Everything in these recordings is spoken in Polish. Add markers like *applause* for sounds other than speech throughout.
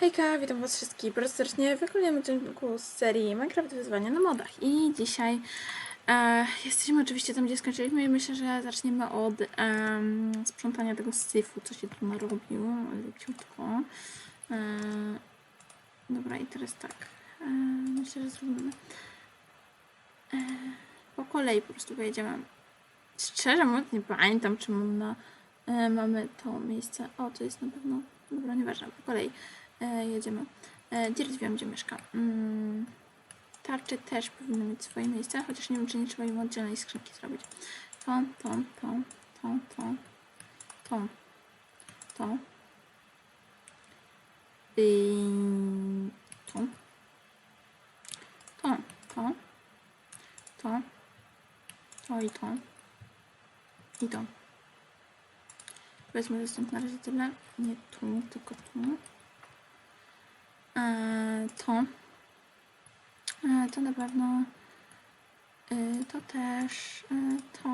Hejka, witam was wszystkich bardzo serdecznie w kolejnym odcinku z serii Minecraft Wyzwania na modach. I dzisiaj e, jesteśmy oczywiście tam, gdzie skończyliśmy i myślę, że zaczniemy od em, sprzątania tego syfu, co się tu narobił, leciutko. E, dobra, i teraz tak, e, myślę, że zrobimy e, po kolei po prostu pojedziemy. Szczerze mówiąc, nie pamiętam, czy mam na, e, mamy to miejsce. O, to jest na pewno, dobra, nieważne, po kolei e, jedziemy. E, Dirt wiem, gdzie mieszka. Mm, tarcze też powinny mieć swoje miejsce, chociaż nie wiem, czy nie trzeba im oddzielnej skrzynki zrobić. To, to, to, to, to, to, to. I to. To, to, to, to i to. I to. Powiedzmy, że stąd na razie tyle. Nie tu, tylko tu. Eee, to. Eee, to na pewno. Eee, to też. To.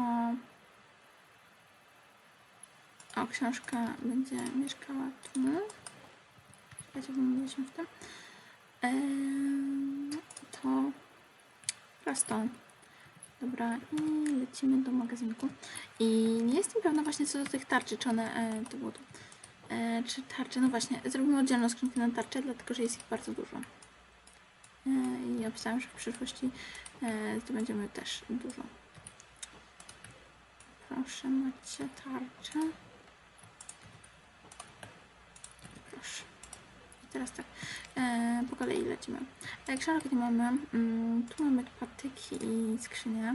O, książka będzie mieszkała tu. Czekajcie, bo mówiliśmy w tym. To. Prosto. Dobra, i lecimy do magazynku. I nie jestem pewna właśnie co do tych tarczy, czy one. E, to było tu. E, czy tarcze? No właśnie, zrobimy oddzielną skrzynkę na tarcze, dlatego że jest ich bardzo dużo. E, I opisałam, że w przyszłości e, zdobędziemy też dużo. Proszę, macie tarczę. Proszę. I teraz tak, e, po kolei lecimy. E, książek nie mamy. Mm, tu mamy patyki i skrzynię.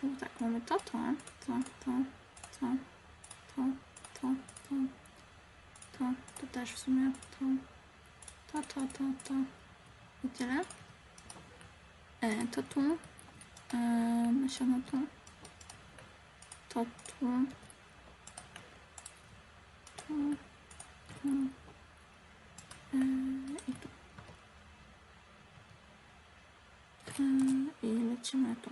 Tu tak, mamy to, to, to, to, to, to, to, to, to, to też w sumie, to, to, to, to, to i tyle. E, to tu, e, nasiona tu, to tu, tu, tu, e, i tu. E, I lecimy tu.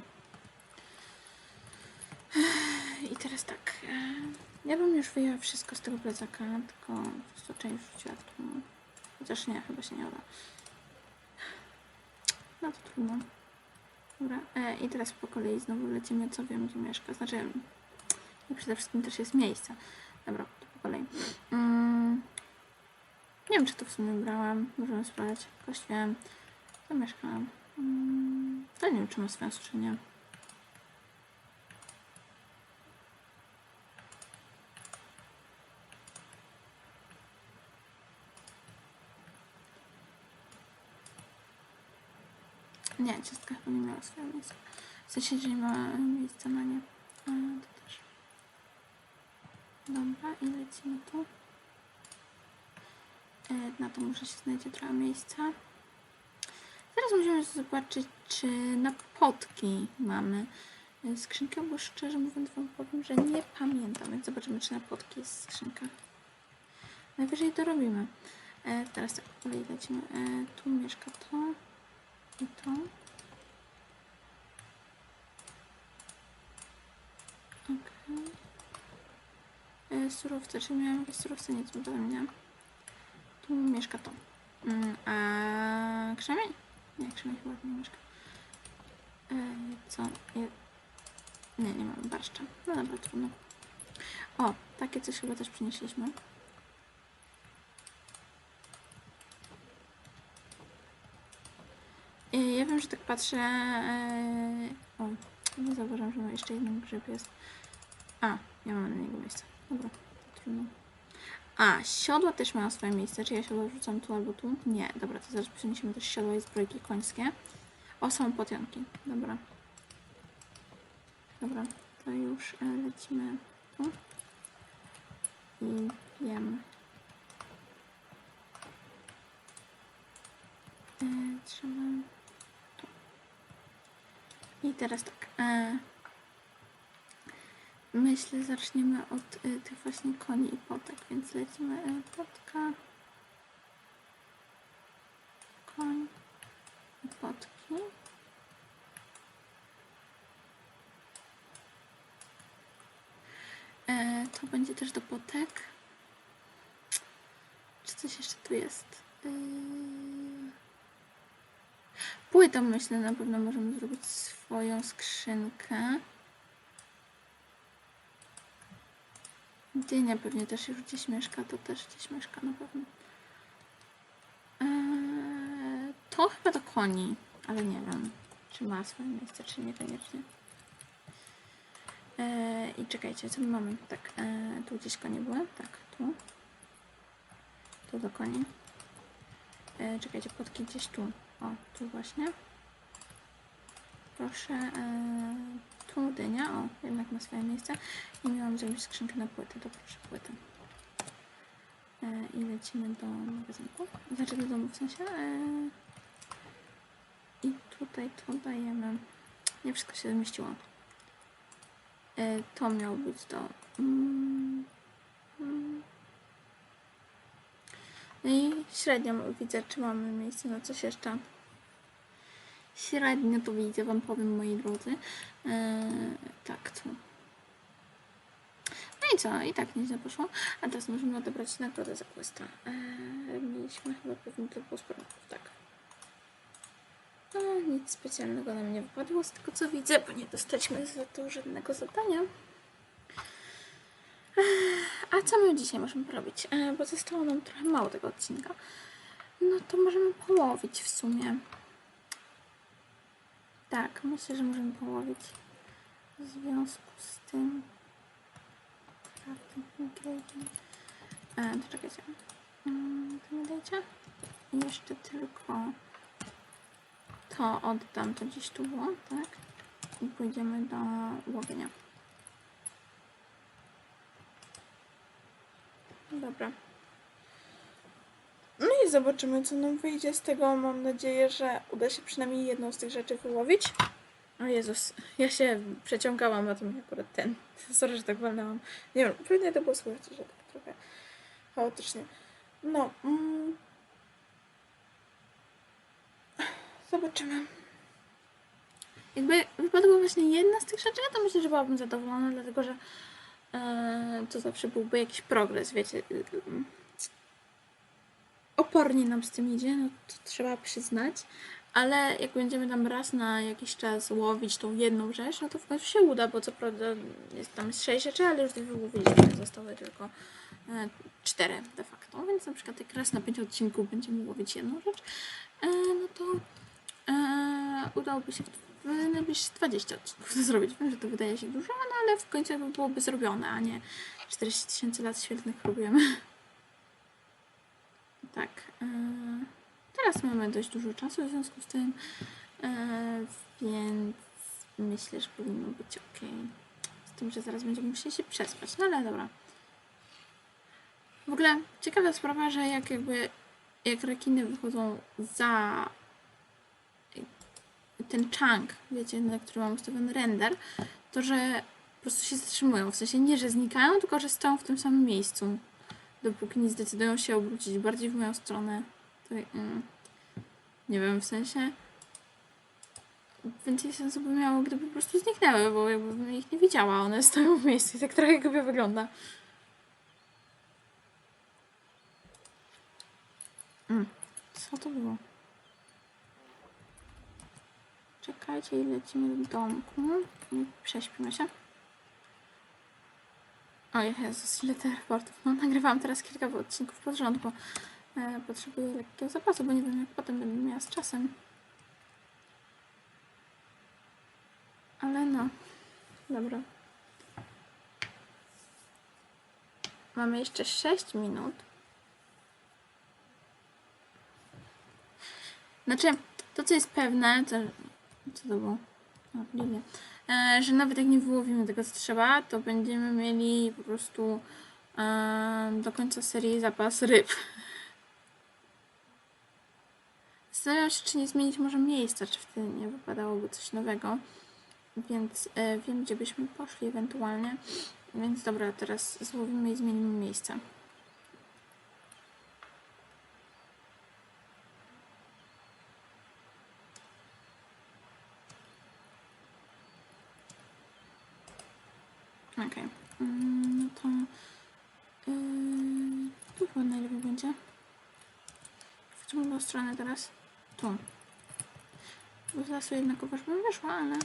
I teraz tak. e, Ja bym już wyjęła wszystko z tego plecaka, tylko po prostu część wrzuciła tu. Chociaż nie, chyba się nie uda. No to trudno. Dobra, e, i teraz po kolei znowu lecimy, co wiem, gdzie mieszka. Znaczy, i przede wszystkim też jest miejsce. Dobra, to po kolei. Mm, nie wiem, czy to w sumie brałam. Możemy sprawdzić. Właściwie to mieszkałam. Mm, to nie wiem, czy ma swoją skrzynię. Nie, ciastka chyba nie miała swojego miejsca. W sensie, że ma miejsca na nie. A, to też. Dobra, i lecimy tu. E, Na to może się znajdzie trochę miejsca. Teraz musimy zobaczyć, czy na potki mamy e, skrzynkę, bo szczerze mówiąc wam powiem, że nie pamiętam. Więc zobaczymy, czy na potki jest skrzynka. Najwyżej to robimy. E, teraz tak, po lecimy. E, tu mieszka to. I to. Okej. Okay. Surowce, czy miałam jakieś surowce? Nic mi nie. Tu mieszka to. Mm, a krzemień? Nie, krzemień chyba nie mieszka. E, co? Nie, nie mam barszcza. No dobra, trudno. O, takie coś chyba też przynieśliśmy. E, Ja wiem, że tak patrzę. e, O, nie zauważyłam, że ma jeszcze jeden grzyb jest. A, ja mam na niego miejsce. Dobra, trudno. A, siodła też mają swoje miejsce. Czy ja siodła wrzucam tu albo tu? Nie, dobra, to zaraz przeniesiemy też siodła i zbrojki końskie. O, są potionki. Dobra. Dobra, to już e, lecimy tu. I jemy. E, trzeba tu. I teraz tak. E, myślę, zaczniemy od e, tych właśnie koni i potek, więc lecimy e, potka. Koń i potki. E, to będzie też do potek. tu jest? Yy... Płytą myślę, na pewno możemy zrobić swoją skrzynkę. Dynia pewnie też już gdzieś mieszka, to też gdzieś mieszka na pewno. Eee, to chyba do koni, ale nie wiem, czy ma swoje miejsce, czy niekoniecznie. Eee, I czekajcie, co my mamy? Tak, eee, tu gdzieś konie były? Tak, tu. Tu do koni. Eee, czekajcie, płotki gdzieś tu. O, tu właśnie. Proszę, eee, tu dynia. O, jednak ma swoje miejsce. I miałam zrobić skrzynkę na płytę, to proszę płytę. Eee, I lecimy do magazynku. Znaczy do domu w sensie. Eee, I tutaj to dajemy. Nie wszystko się zmieściło. E, To miał być to. Mm, mm. No I średnio widzę, czy mamy miejsce na coś jeszcze. Średnio to widzę, Wam powiem, moi drodzy. E, tak, tu. No i co? I tak nieźle poszło. A teraz możemy odebrać nagrodę za questa. E, mieliśmy chyba pewnie było sporo. Tak. No, nic specjalnego nam nie wypadło z tego co widzę, bo nie dostaliśmy za to żadnego zadania. Ech, A co my dzisiaj możemy porobić? E, Bo zostało nam trochę mało tego odcinka. No to możemy połowić w sumie. Tak, myślę, że możemy połowić. W związku z tym. E, to czekajcie. Mm, To mi dajcie. Jeszcze tylko to oddam, to gdzieś tu było, tak? I pójdziemy do łowienia. Dobra. Zobaczymy, co nam wyjdzie z tego. Mam nadzieję, że uda się przynajmniej jedną z tych rzeczy wyłowić. O Jezus, ja się przeciągałam na tym akurat ten. Sorry, że tak walnęłam. Nie wiem, pewnie to było słychać, że tak trochę chaotycznie. No. Mm. Zobaczymy. Jakby wypadła właśnie jedna z tych rzeczy, to myślę, że byłabym zadowolona, dlatego że e, to zawsze byłby jakiś progres, wiecie. y, y, Opornie nam z tym idzie, no to trzeba przyznać, ale jak będziemy tam raz na jakiś czas łowić tą jedną rzecz, no to w końcu się uda, bo co prawda jest tam z sześć rzeczy, ale już wyłowiliśmy, zostały tylko e, cztery de facto, więc na przykład jak raz na pięć odcinków będziemy łowić jedną rzecz, e, no to e, udałoby się w najbliższych 20 odcinków to zrobić. Wiem, że to wydaje się dużo, no ale w końcu jakby byłoby zrobione, a nie 40 tysięcy lat świetnych próbujemy. Tak. E, teraz mamy dość dużo czasu w związku z tym, e, więc myślę, że powinno być ok. Z tym, że zaraz będziemy musieli się przespać, no ale dobra. W ogóle ciekawa sprawa, że jak jakby jak rekiny wychodzą za ten chunk, wiecie, na który mam ustawiony render, to że po prostu się zatrzymują. W sensie nie, że znikają, tylko że stoją w tym samym miejscu. Dopóki nie zdecydują się obrócić bardziej w moją stronę. To, mm, nie wiem, w sensie więcej sensu by miało, gdyby po prostu zniknęły, bo jakbym ich nie widziała. One stoją w miejscu i tak trochę głupio wygląda. Mm, co to było? Czekajcie i lecimy do domku. Prześpimy się. O Jezus, ile teleportów. No, nagrywałam teraz kilka odcinków pod rząd, bo e, potrzebuję lekkiego zapasu, bo nie wiem jak potem będę miała z czasem. Ale no. Dobra. Mamy jeszcze 6 minut. Znaczy, to co jest pewne, to... Co to było? O, lilia. E, że nawet jak nie wyłowimy tego co trzeba, to będziemy mieli po prostu e, do końca serii zapas ryb. Zastanawiam się, czy nie zmienić może miejsca, czy wtedy nie wypadałoby coś nowego. Więc e, wiem, gdzie byśmy poszli ewentualnie. Więc dobra, teraz złowimy i zmienimy miejsce. Okej. Mm, No to... Yy, tu chyba najlepiej będzie. którą było stronę teraz? Tu. Bo z lasu jednakowoż bym wyszła, ale...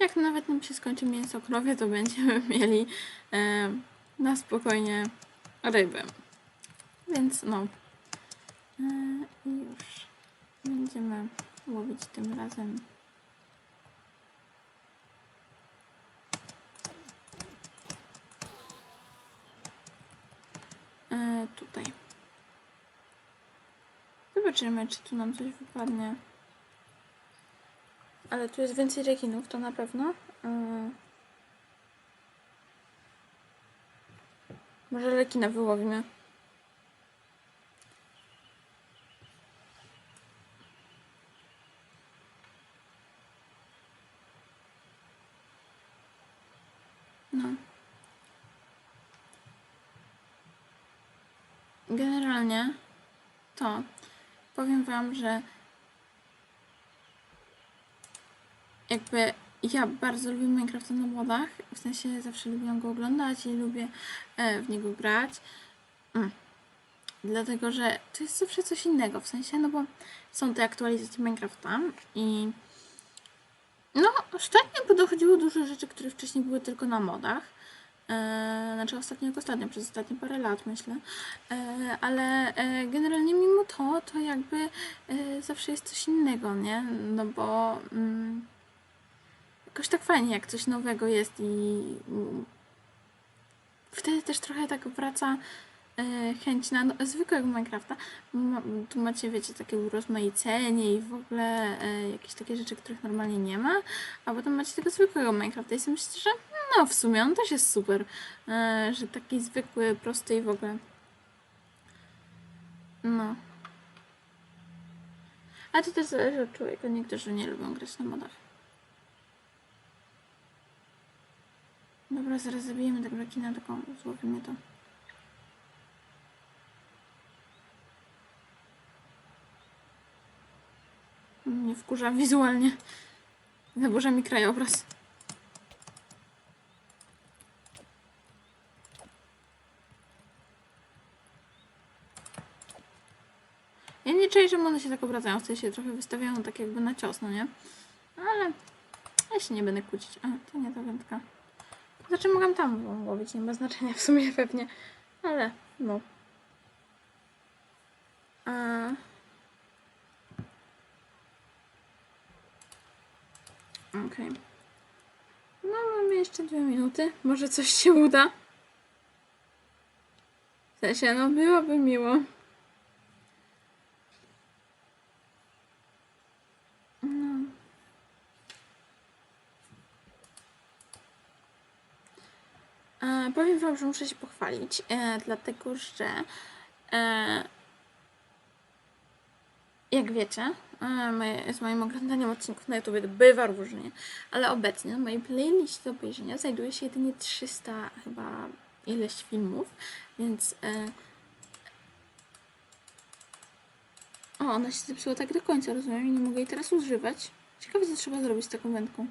Jak nawet nam się skończy mięso krowie, to będziemy *laughs* mieli e, na spokojnie ryby. Więc no. E, już będziemy łowić tym razem. E, tutaj. Zobaczymy, czy tu nam coś wypadnie. Ale tu jest więcej rekinów, to na pewno. E, Może rekina wyłowimy. No. Generalnie to powiem Wam, że jakby ja bardzo lubię Minecrafta na modach, w sensie zawsze lubiłam go oglądać i lubię e, w niego grać. Mm. Dlatego, że to jest zawsze coś innego, w sensie, no bo są te aktualizacje Minecrafta i no, ostatnio dochodziło dużo rzeczy, które wcześniej były tylko na modach. E, znaczy ostatnio jak ostatnio, przez ostatnie parę lat myślę. E, ale e, generalnie mimo to, to jakby zawsze jest coś innego, nie? No bo mm, jakoś tak fajnie, jak coś nowego jest i mm, wtedy też trochę tak wraca chęć na no, zwykłego Minecrafta. Tu macie, wiecie, takie urozmaicenie i w ogóle jakieś takie rzeczy, których normalnie nie ma, a potem macie tego zwykłego Minecrafta i sobie myślicie, że no w sumie on też jest super, e, że taki zwykły, prosty i w ogóle. No. A to też zależy od człowieka. Niektórzy nie lubią grać na modach. Dobra, zaraz zabijemy tego rekina, tylko złowimy to. Mnie wkurza wizualnie. Zaburza mi krajobraz. Czuję, że one się tak obracają, w sensie trochę wystawiają tak jakby na cios, no nie? Ale ja się nie będę kłócić. A, to nie ta wędka. Znaczy mogę tam łowić, nie ma znaczenia w sumie pewnie. Ale, no. A... Okej. No, mamy jeszcze dwie minuty. Może coś się uda. W sensie, no byłoby miło. E, powiem Wam, że muszę się pochwalić, e, dlatego że e, jak wiecie, z moim oglądaniem odcinków na YouTube bywa różnie, ale obecnie na mojej playliście do obejrzenia znajduje się jedynie 300 chyba ileś filmów, więc o, ona się zepsuła tak do końca, rozumiem, i nie mogę jej teraz używać. Ciekawe, co trzeba zrobić z taką wędką.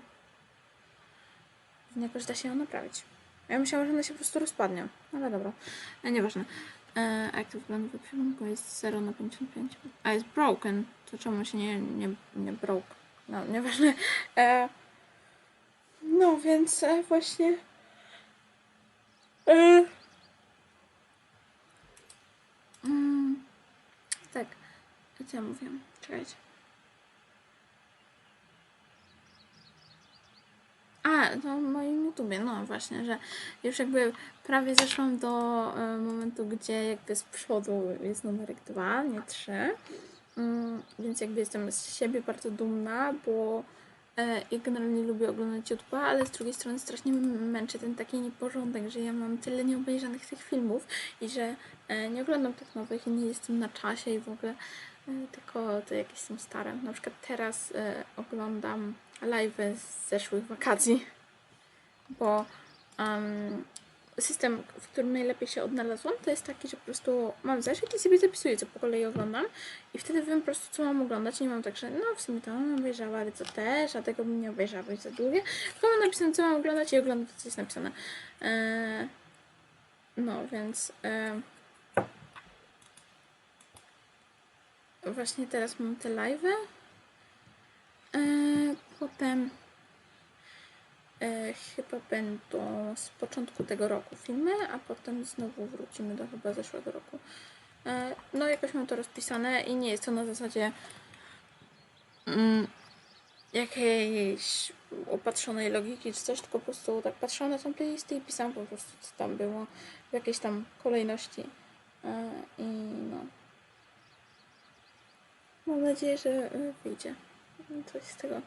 Jakoś da się ją naprawić. Ja myślałam, że ona się po prostu rozpadnie. Ale dobra. E, nieważne. E, active plan w ekwipunku jest 0 na 55. A jest broken. To czemu się nie, nie, nie broke? No, nieważne. E, no, więc e, właśnie... E, mm, tak. Co ja mówiłam? Czekajcie. A, to w moim YouTubie, no właśnie, że już jakby prawie zeszłam do e, momentu, gdzie jakby z przodu jest numerek 2, nie 3. Mm, więc jakby jestem z siebie bardzo dumna, bo e, ja generalnie lubię oglądać YouTube'a, ale z drugiej strony strasznie męczy ten taki nieporządek, że ja mam tyle nieobejrzanych tych filmów i że e, nie oglądam tych nowych i nie jestem na czasie i w ogóle tylko te jakieś są stare. Na przykład teraz oglądam live z zeszłych wakacji, bo um, system, w którym najlepiej się odnalazłam, to jest taki, że po prostu mam zeszyt i sobie zapisuję, co po kolei oglądam i wtedy wiem po prostu, co mam oglądać. Nie mam tak, że no w sumie to bym obejrzała, ale co też, a tego bym nie obejrzała, bo za długie. Tylko mam napisane, co mam oglądać i oglądam to, co jest napisane. Eee, no, więc... E, właśnie teraz mam te live'y. E, potem e, chyba będą z początku tego roku filmy, a potem znowu wrócimy do chyba zeszłego roku. E, no jakoś mam to rozpisane i nie jest to na zasadzie mm, jakiejś opatrzonej logiki czy coś, tylko po prostu tak patrzyłam na tą playlisty i pisałam po prostu co tam było w jakiejś tam kolejności. E, I no. Mam nadzieję, że e, wyjdzie coś z tego.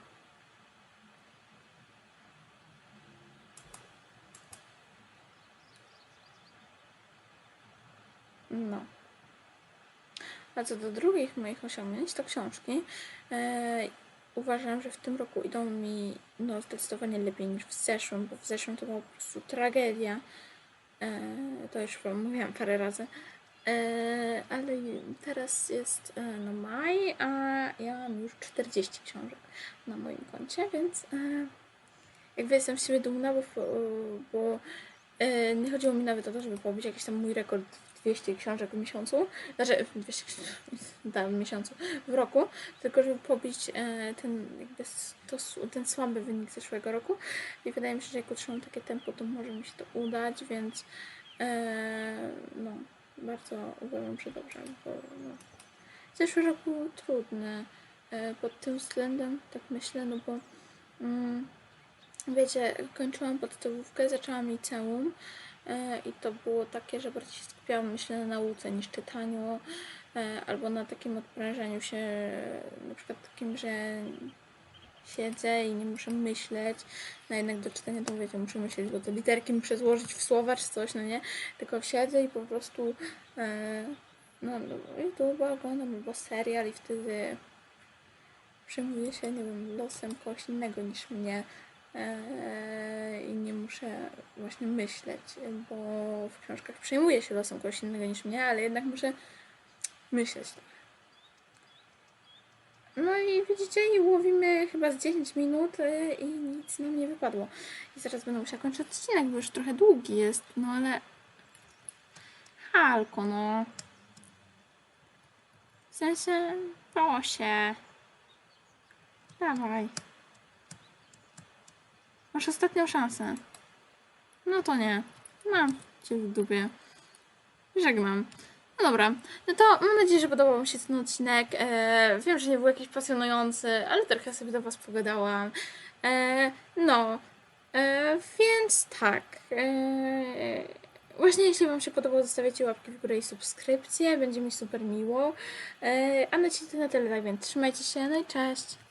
No. A co do drugich moich osiągnięć, to książki. E, uważam, że w tym roku idą mi no, zdecydowanie lepiej niż w zeszłym, bo w zeszłym to była po prostu tragedia. E, to już mówiłam parę razy. E, ale teraz jest e, no, maj, a ja mam już 40 książek na moim koncie, więc e, jakby jestem z siebie dumna, bo, bo e, nie chodziło mi nawet o to, żeby pobić jakiś tam mój rekord 200 książek w miesiącu, znaczy 200 książek da, w miesiącu, w roku, tylko żeby pobić e, ten, jakby to, ten słaby wynik zeszłego roku. I wydaje mi się, że jak utrzymam takie tempo, to może mi się to udać, więc e, no, bardzo uważam, że dobrze, bo no, zeszły rok był trudny e, pod tym względem, tak myślę, no bo mm, wiecie, kończyłam podstawówkę, zaczęłam liceum i to było takie, że bardziej się skupiałam, myślę, na nauce niż czytaniu e, albo na takim odprężeniu się, e, na przykład takim, że siedzę i nie muszę myśleć, no jednak do czytania to wiecie, muszę myśleć, bo te literki muszę złożyć w słowa czy coś, no nie, tylko siedzę i po prostu e, no, no YouTube'a oglądam albo serial i wtedy przejmuję się, nie wiem, losem kogoś innego niż mnie. e, i nie muszę właśnie myśleć, bo w książkach przejmuję się losem kogoś innego niż mnie, ale jednak muszę myśleć. No i widzicie, i łowimy chyba z 10 minut y, i nic nam nie wypadło. I zaraz będę musiała kończyć odcinek, bo już trochę długi jest, no ale... Halko, no. W sensie, proszę. Dawaj. Masz ostatnią szansę. No to nie. Mam cię w dupie. Żegnam. No dobra, no to mam nadzieję, że podobał Wam się ten odcinek. E, wiem, że nie był jakiś pasjonujący, ale trochę sobie do Was pogadałam. E, no, e, więc tak. E, właśnie jeśli Wam się podobało, zostawiacie łapki w górę i subskrypcje, będzie mi super miło. E, a na dzisiaj to na tyle, tak więc trzymajcie się, no i cześć!